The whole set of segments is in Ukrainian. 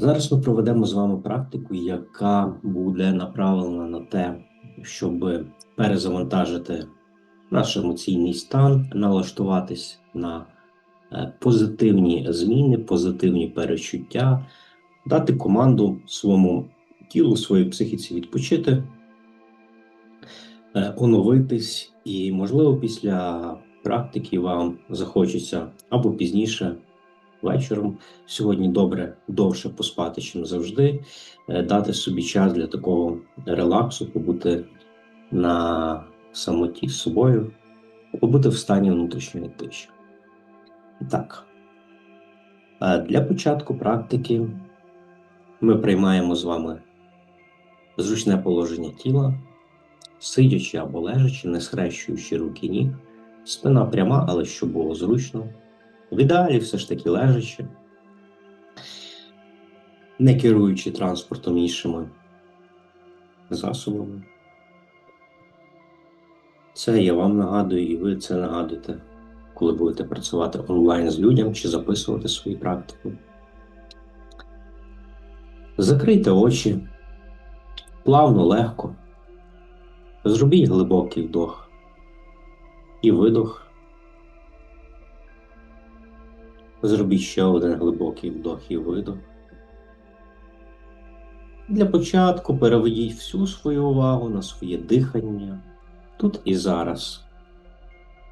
Зараз ми проведемо з вами практику, яка буде направлена на те, щоб перезавантажити наш емоційний стан, налаштуватись на е, позитивні зміни, позитивні перечуття, дати команду своєму тілу, своїй психіці відпочити, е, оновитись, і, можливо, після практики вам захочеться або пізніше вечором. Сьогодні добре довше поспати, чим завжди, е, дати собі час для такого релаксу, побути на самоті з собою, побути в стані внутрішньої тиші. Так, е, для початку практики ми приймаємо з вами зручне положення тіла, сидячи або лежачи, не схрещуючи руки ніг, спина пряма, але щоб було зручно. В ідеалі все ж таки лежачи, не керуючи транспортом іншими засобами. Це я вам нагадую, і ви це нагадуєте, коли будете працювати онлайн з людям чи записувати свої практики. Закрийте очі, плавно, легко. Зробіть глибокий вдох і видох. Зробіть ще один глибокий вдох і видох. Для початку переведіть всю свою увагу на своє дихання тут і зараз.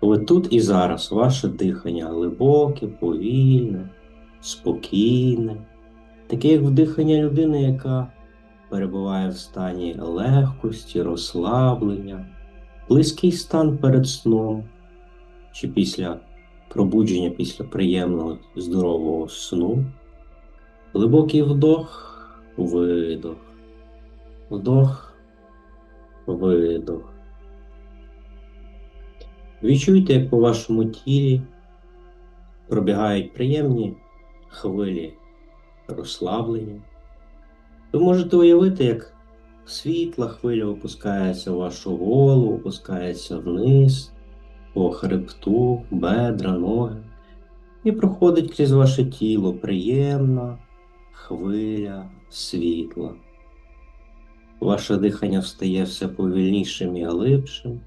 Коли тут і зараз ваше дихання глибоке, повільне, спокійне, таке як вдихання людини, яка перебуває в стані легкості, розслаблення, близький стан перед сном чи після пробудження після приємного здорового сну, глибокий вдох, видох, вдох, видох. Відчуйте, як по вашому тілі пробігають приємні хвилі розслаблення. Ви можете уявити, як світла хвиля опускається в вашу голову, опускається вниз по хребту, бедра, ноги і проходить крізь ваше тіло приємна хвиля світла. Ваше дихання встає все повільнішим і глибшим.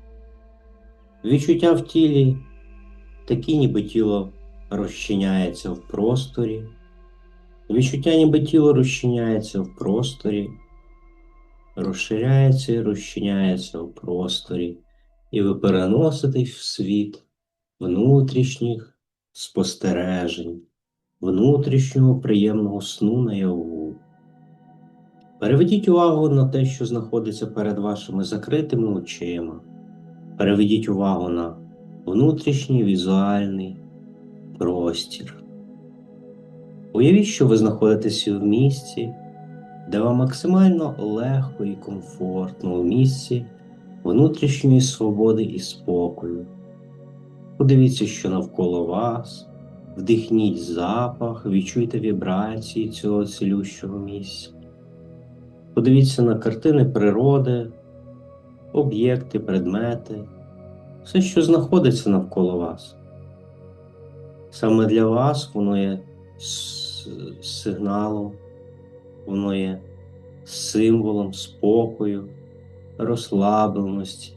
Відчуття в тілі такі, ніби тіло розчиняється в просторі. Відчуття, ніби тіло розчиняється в просторі, розширяється і розчиняється в просторі і ви переноситесь в світ внутрішніх спостережень, внутрішнього приємного сну наяву. Переведіть увагу на те, що знаходиться перед вашими закритими очима. Переведіть увагу на внутрішній візуальний простір. Уявіть, що ви знаходитеся в місці, де вам максимально легко і комфортно в місці, внутрішньої свободи і спокою. Подивіться, що навколо вас, вдихніть запах, відчуйте вібрації цього цілющого місця. Подивіться на картини природи, об'єкти, предмети, все, що знаходиться навколо вас. Саме для вас воно є сигналом, воно є символом спокою розслабленості,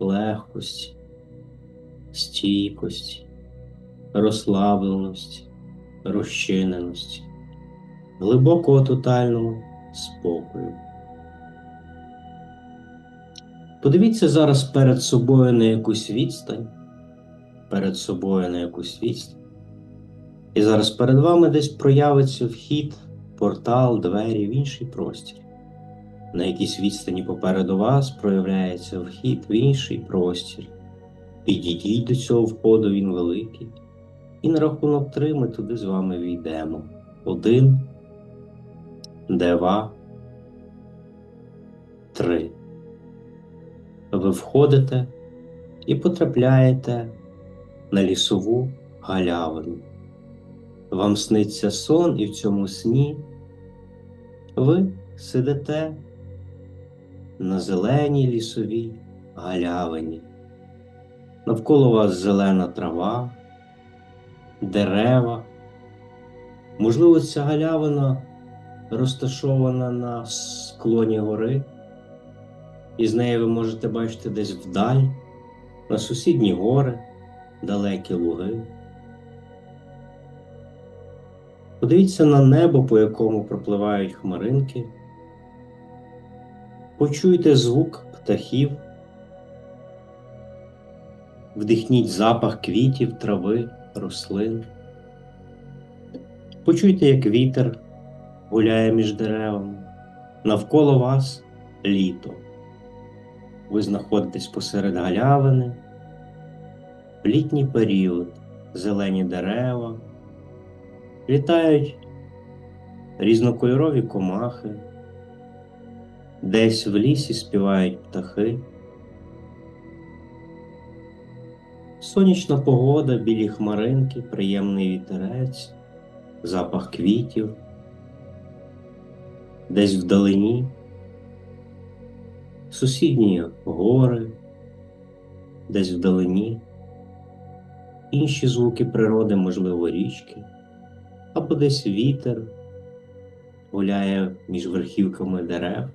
легкості, стійкості, розслабленості, розчиненості, глибокого тотального спокою. Подивіться зараз перед собою на якусь відстань, перед собою на якусь відстань. І зараз перед вами десь проявиться вхід, портал, двері в інший простір на якійсь відстані попереду вас проявляється вхід в інший простір. Підійдіть до цього входу, він великий, і на рахунок три ми туди з вами війдемо. Один, два, три. Ви входите і потрапляєте на лісову галявину. Вам сниться сон, і в цьому сні ви сидите на зеленій лісовій галявині. Навколо вас зелена трава, дерева, Можливо, ця галявина розташована на склоні гори, і з неї ви можете бачити десь вдаль, на сусідні гори, далекі луги. Подивіться на небо, по якому пропливають хмаринки. Почуйте звук птахів, вдихніть запах квітів, трави, рослин. Почуйте, як вітер гуляє між деревами. Навколо вас літо. Ви знаходитесь посеред галявини, в літній період, зелені дерева, літають різнокольорові комахи, десь в лісі співають птахи. Сонячна погода, білі хмаринки, приємний вітерець, запах квітів, десь вдалині, сусідні гори, десь вдалині, інші звуки природи, можливо, річки, або десь вітер гуляє між верхівками дерев,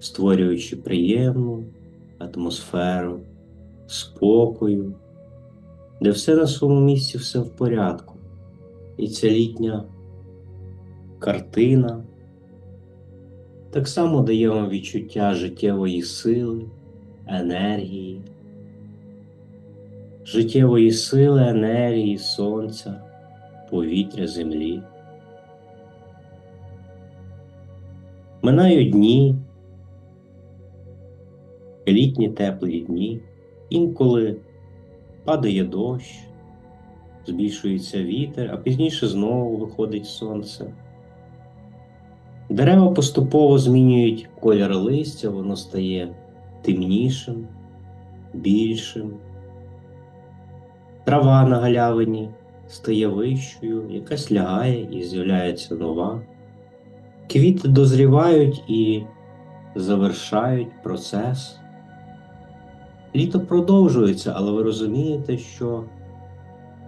створюючи приємну атмосферу спокою, де все на своєму місці, все в порядку. І ця літня картина так само дає вам відчуття життєвої сили, енергії, життєвої сили, енергії, сонця, повітря, землі. Минають дні, літні теплі дні. Інколи падає дощ, збільшується вітер, а пізніше знову виходить сонце. Дерева поступово змінюють колір листя, воно стає темнішим, більшим. Трава на галявині стає вищою, якась лягає і з'являється нова. Квіти дозрівають і завершають процес. Літо продовжується, але ви розумієте, що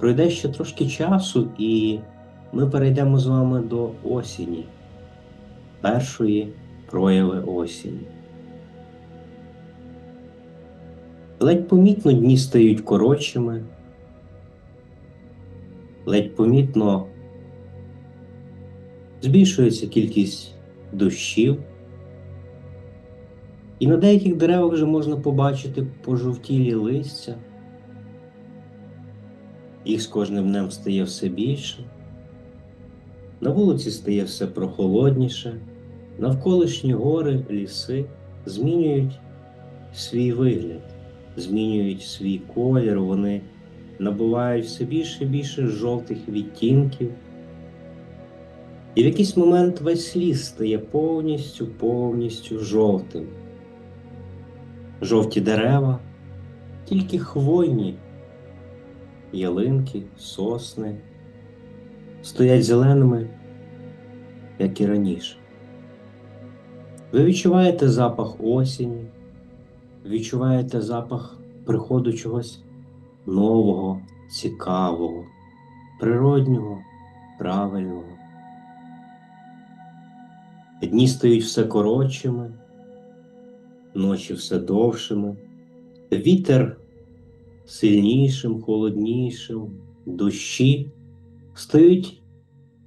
пройде ще трошки часу, і ми перейдемо з вами до осені, першої прояви осені. Ледь помітно дні стають коротшими, ледь помітно збільшується кількість дощів. І на деяких деревах вже можна побачити пожовтілі листя. Їх з кожним днем стає все більше. На вулиці стає все прохолодніше, навколишні гори, ліси змінюють свій вигляд, змінюють свій колір, вони набувають все більше і більше жовтих відтінків. І в якийсь момент весь ліс стає повністю повністю жовтим жовті дерева, тільки хвойні, ялинки, сосни стоять зеленими, як і раніше. Ви відчуваєте запах осені, відчуваєте запах приходу чогось нового, цікавого, природнього, правильного. Дні стають все коротшими ночі все довшими, вітер сильнішим, холоднішим, дощі стають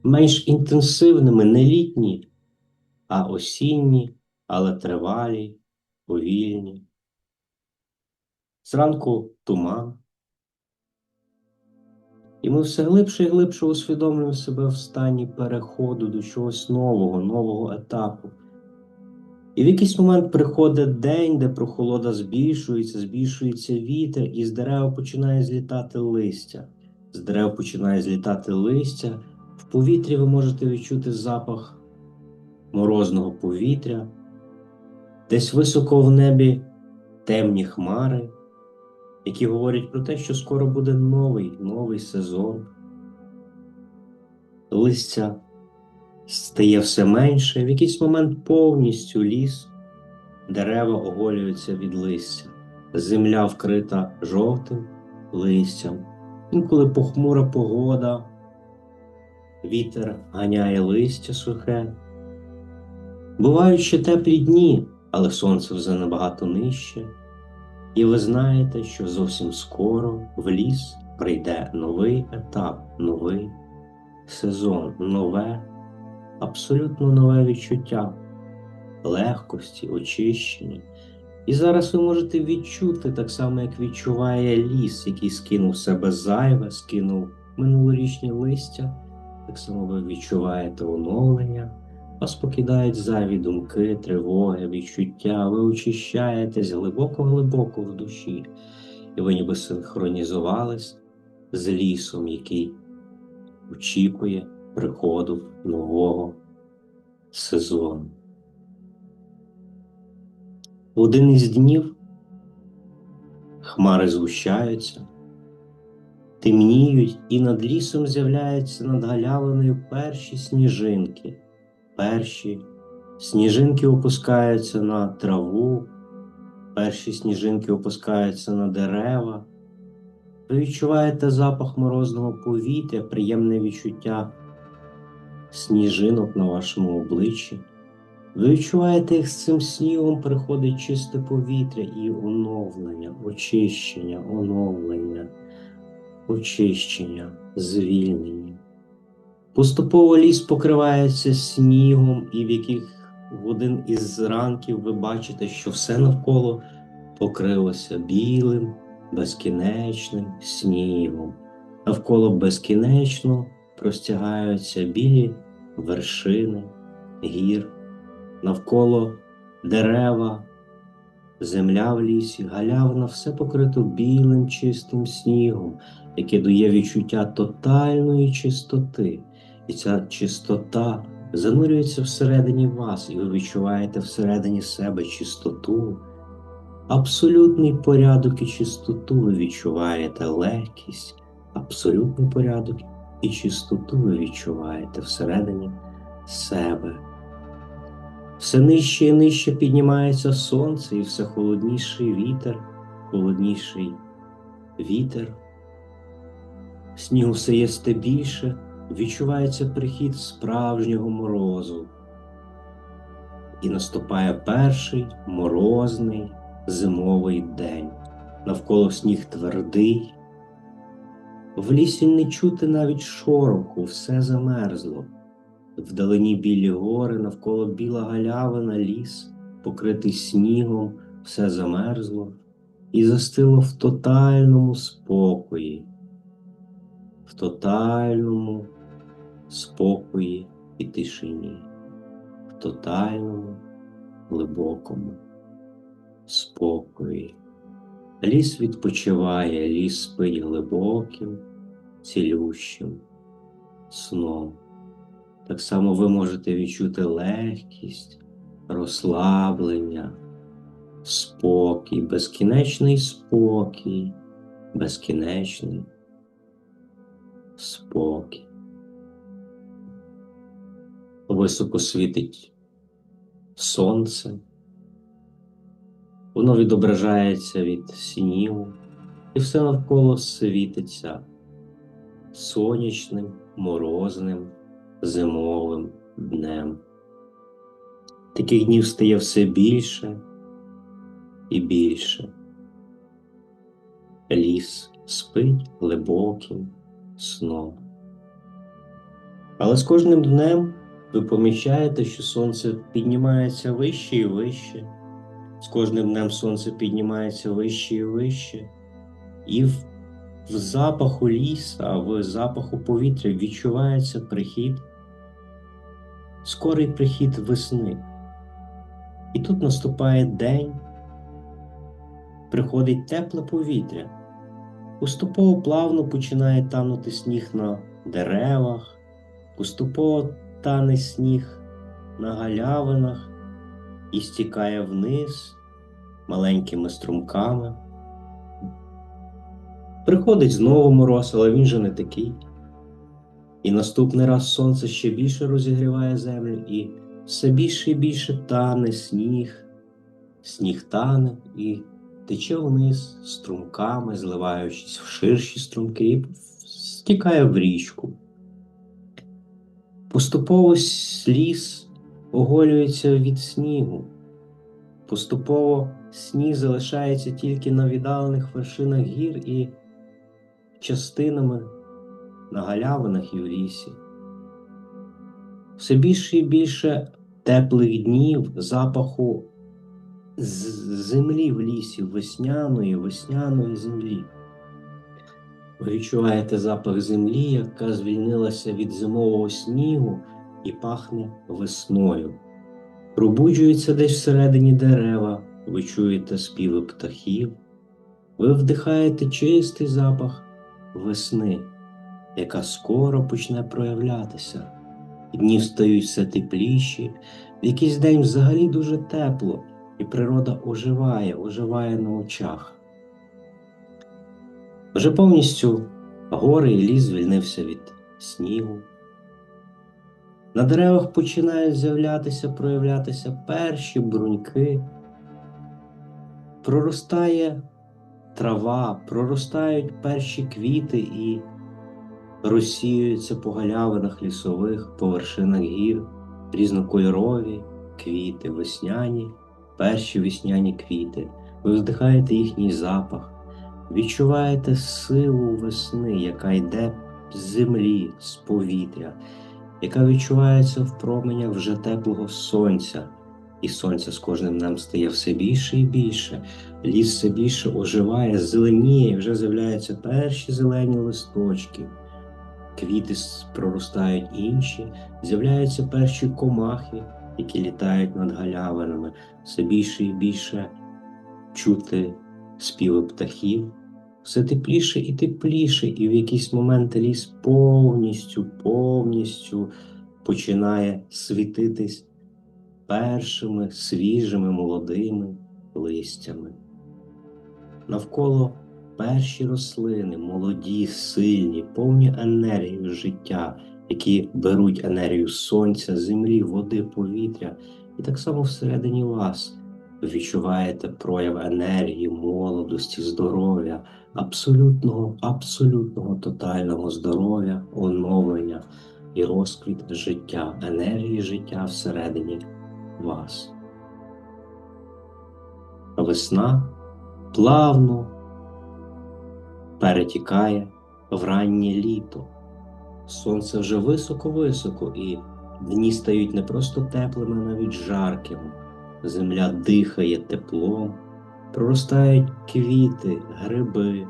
менш інтенсивними, не літні, а осінні, але тривалі, повільні. Зранку туман. І ми все глибше і глибше усвідомлюємо себе в стані переходу до чогось нового, нового етапу. І в якийсь момент приходить день, де прохолода збільшується, збільшується вітер, і з дерева починає злітати листя. З дерев починає злітати листя. В повітрі ви можете відчути запах морозного повітря, десь високо в небі темні хмари, які говорять про те, що скоро буде новий новий сезон. Листя стає все менше, в якийсь момент повністю ліс, дерева оголюються від листя, земля вкрита жовтим листям. Інколи похмура погода вітер ганяє листя сухе. Бувають ще теплі дні, але сонце вже набагато нижче, і ви знаєте, що зовсім скоро в ліс прийде новий етап, новий сезон, нове, абсолютно нове відчуття легкості, очищення. І зараз ви можете відчути так само, як відчуває ліс, який скинув себе зайве, скинув минулорічні листя. Так само ви відчуваєте оновлення, вас покидають зайві думки, тривоги, відчуття, ви очищаєтесь глибоко-глибоко в душі, і ви ніби синхронізувались з лісом, який очікує приходу нового сезону. Один із днів хмари згущаються, темніють, і над лісом з'являються над галявиною перші сніжинки. Перші сніжинки опускаються на траву, перші сніжинки опускаються на дерева. Ви відчуваєте запах морозного повітря, приємне відчуття сніжинок на вашому обличчі. Ви відчуваєте, як з цим снігом приходить чисте повітря і оновлення, очищення, оновлення, очищення, звільнення. Поступово ліс покривається снігом, і в яких в один із ранків ви бачите, що все навколо покрилося білим, безкінечним снігом. Навколо безкінечно простягаються білі вершини, гір навколо дерева, земля в лісі, галявина, все покрито білим чистим снігом, яке дає відчуття тотальної чистоти. І ця чистота занурюється всередині вас, і ви відчуваєте всередині себе чистоту. Абсолютний порядок і чистоту ви відчуваєте легкість, абсолютний порядок і чистоту ви відчуваєте всередині себе. Все нижче і нижче піднімається сонце і все холодніший вітер, холодніший вітер. Снігу все єсте більше, відчувається прихід справжнього морозу. І наступає перший морозний зимовий день. Навколо сніг твердий. В лісі не чути навіть шороху, все замерзло. Вдалині білі гори, навколо біла галявина, ліс, покритий снігом, все замерзло і застило в тотальному спокої, в тотальному спокої і тишині, в тотальному глибокому спокої. Ліс відпочиває, ліс спить глибоким, цілющим сном. Так само ви можете відчути легкість, розслаблення, спокій, безкінечний спокій, безкінечний спокій. Високо світить сонце, воно відображається від снігу, і все навколо світиться сонячним, морозним зимовим днем. Таких днів стає все більше і більше. Ліс спить глибоким сном. Але з кожним днем ви помічаєте, що сонце піднімається вище і вище, з кожним днем сонце піднімається вище і вище, і в, в запаху ліса, в запаху повітря відчувається прихід скорий прихід весни. І тут наступає день, приходить тепле повітря, поступово плавно починає танути сніг на деревах, поступово тане сніг на галявинах і стікає вниз маленькими струмками. Приходить знову мороз, але він же не такий. І наступний раз сонце ще більше розігріває землю, і все більше і більше тане сніг, сніг тане і тече вниз струмками, зливаючись в ширші струмки, і стікає в річку. Поступово ліс оголюється від снігу. Поступово сніг залишається тільки на віддалених вершинах гір і частинами на галявинах і в лісі. Все більше і більше теплих днів, запаху землі в лісі, весняної, весняної землі. Ви відчуваєте запах землі, яка звільнилася від зимового снігу і пахне весною. Пробуджуються десь всередині дерева, ви чуєте співи птахів, ви вдихаєте чистий запах весни, яка скоро почне проявлятися. Дні стають все тепліші, в якийсь день взагалі дуже тепло, і природа оживає, оживає на очах. Вже повністю гори і ліс звільнився від снігу. На деревах починають з'являтися, проявлятися перші бруньки, проростає трава, проростають перші квіти і розсіюються по галявинах лісових, по вершинах гір, різнокольорові квіти, весняні, перші весняні квіти. Ви вдихаєте їхній запах, відчуваєте силу весни, яка йде з землі, з повітря яка відчувається в променях вже теплого сонця, і сонце з кожним днем стає все більше і більше, ліс все більше оживає, зеленіє, і вже з'являються перші зелені листочки, квіти проростають інші, з'являються перші комахи, які літають над галявинами, все більше і більше чути співи птахів все тепліше і тепліше, і в якийсь момент ліс повністю, повністю починає світитись першими свіжими молодими листями. Навколо перші рослини, молоді, сильні, повні енергії життя, які беруть енергію сонця, землі, води, повітря, і так само всередині вас. Відчуваєте прояв енергії, молодості, здоров'я, абсолютного, абсолютного тотального здоров'я, оновлення і розквіт життя, енергії життя всередині вас. Весна плавно перетікає в раннє літо. Сонце вже високо-високо, і дні стають не просто теплими, а навіть жаркими. Земля дихає теплом проростають квіти, гриби,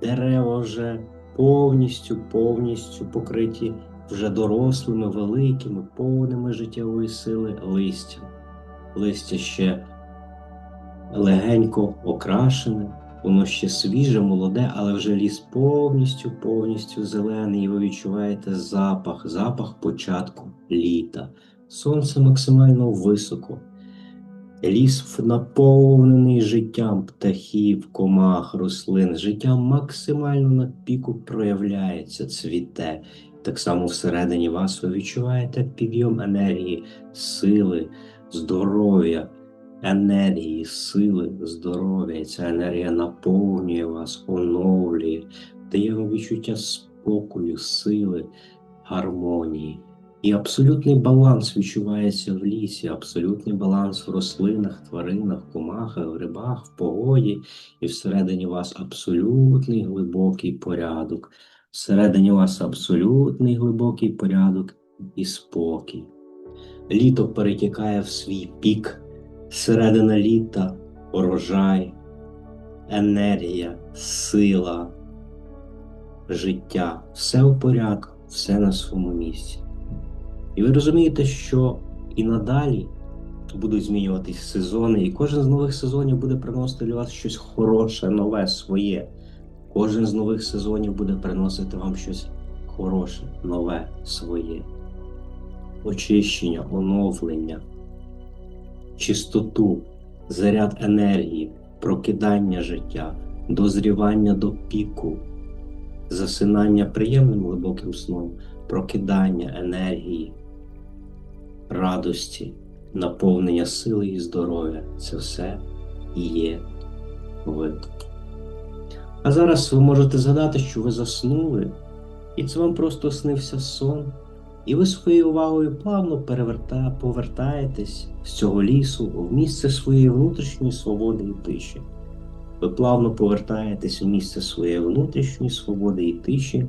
дерева вже повністю, повністю покриті вже дорослими, великими, повними життєвої сили листям. Листя ще легенько окрашене, воно ще свіже, молоде, але вже ліс повністю, повністю зелений, і ви відчуваєте запах, запах початку літа. Сонце максимально високо. Ліс наповнений життям птахів, комах, рослин. Життя максимально на піку проявляється, цвіте. Так само всередині вас ви відчуваєте підйом енергії, сили, здоров'я, енергії, сили, здоров'я. Ця енергія наповнює вас, оновлює, дає вам відчуття спокою, сили, гармонії. І абсолютний баланс відчувається в лісі, абсолютний баланс в рослинах, тваринах, комахах, грибах, в погоді, і всередині вас абсолютний глибокий порядок. Всередині вас абсолютний глибокий порядок і спокій. Літо перетікає в свій пік, середина літа, урожай, енергія, сила, життя, все в порядку, все на своєму місці. І ви розумієте, що і надалі будуть змінюватись сезони, і кожен з нових сезонів буде приносити для вас щось хороше, нове, своє. Кожен з нових сезонів буде приносити вам щось хороше, нове, своє. Очищення, оновлення, чистоту, заряд енергії, прокидання життя, дозрівання до піку, засинання приємним глибоким сном, прокидання енергії радості, наповнення сили і здоров'я це все і є ви. А зараз ви можете згадати, що ви заснули, і це вам просто снився сон, І ви своєю увагою плавно переверта... повертаєтесь з цього лісу в місце своєї внутрішньої свободи і тиші. Ви плавно повертаєтесь в місце своєї внутрішньої свободи і тиші.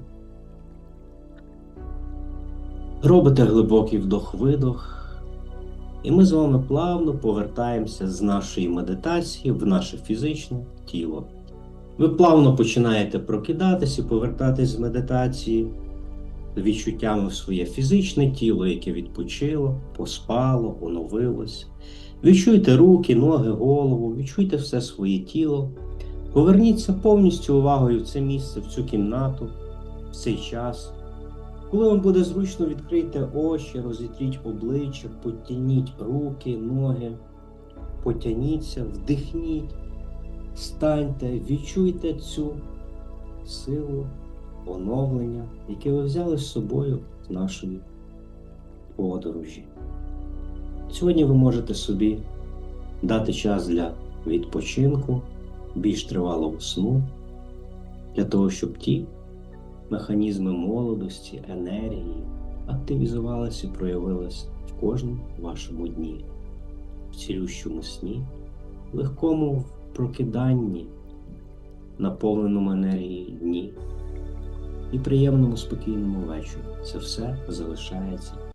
Робите глибокий вдох-видох. І ми з вами плавно повертаємося з нашої медитації в наше фізичне тіло. Ви плавно починаєте прокидатись і повертатись з медитації відчуттями в своє фізичне тіло, яке відпочило, поспало, оновилось. Відчуйте руки, ноги, голову, відчуйте все своє тіло. Поверніться повністю увагою в це місце, в цю кімнату, в цей час. Коли вам буде зручно, відкрийте очі, розітріть обличчя, потягніть руки, ноги, потяніться, вдихніть, станьте, відчуйте цю силу оновлення, яке ви взяли з собою з нашої подорожі. Сьогодні ви можете собі дати час для відпочинку, більш тривалого сну, для того, щоб ті механізми молодості, енергії активізувалися і проявилися в кожному вашому дні, в цілющому сні, легкому прокиданні, наповненому енергією дні і приємному спокійному вечорі. Це все залишається